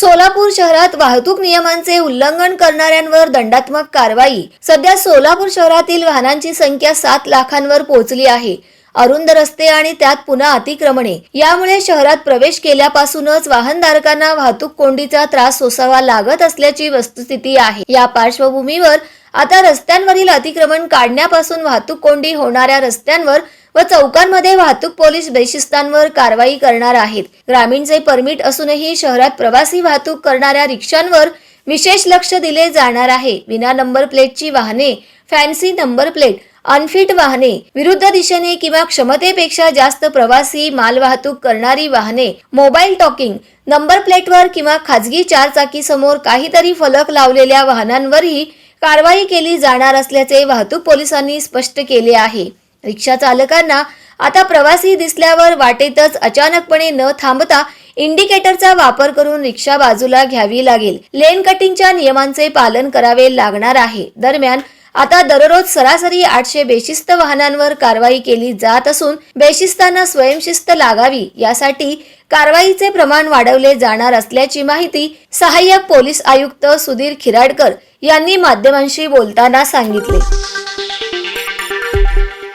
सोलापूर शहरात वाहतूक नियमांचे उल्लंघन करणाऱ्यांवर दंडात्मक कारवाई. सध्या सोलापूर शहरातील वाहनांची संख्या सात लाखांवर पोहोचली आहे. अरुंद रस्ते आणि त्यात पुन्हा अतिक्रमणे. यामुळे शहरात प्रवेश केल्यापासूनच वाहनधारकांना वाहतूक कोंडीचा त्रास सोसावा लागत असल्याची वस्तुस्थिती आहे. या पार्श्वभूमीवर आता रस्त्यांवरील अतिक्रमण काढण्यापासून वाहतूक कोंडी होणाऱ्या रस्त्यांवर व चौकांमध्ये वाहतूक पोलीस बेशिस्तांवर कारवाई करणार आहेत. ग्रामीणचे परमिट असूनही शहरात प्रवासी वाहतूक करणाऱ्या रिक्षांवर विशेष लक्ष दिले जाणार आहे. विना नंबर प्लेटची वाहने फॅन्सी नंबर प्लेट अनफिट वाहने विरुद्ध दिशेने किंवा क्षमतेपेक्षा जास्त प्रवासी मालवाहतूक करणारी वाहने मोबाईल टॉकिंग नंबर प्लेटवर किंवा खाजगी चारचाकी समोर काहीतरी फलक लावलेल्या वाहनांवरही कारवाई केली जाणार असल्याचे वाहतूक पोलिसांनी स्पष्ट केले आहे. रिक्षा चालकांना आता प्रवासी दिसल्यावर वाटेतच अचानकपणे न थांबता इंडिकेटरचा वापर करून रिक्षा बाजूला घ्यावी लागेल. लेन कटिंगच्या नियमांचे पालन करावे लागणार आहे. दरम्यान आता दररोज सरासरी आठशे बेशिस्त वाहनांवर कारवाई केली जात असून बेशिस्तांना स्वयंशिस्त लागावी यासाठी कारवाईचे प्रमाण वाढवले जाणार असल्याची माहिती सहाय्यक पोलीस आयुक्त सुधीर खिराडकर यांनी माध्यमांशी बोलताना सांगितले.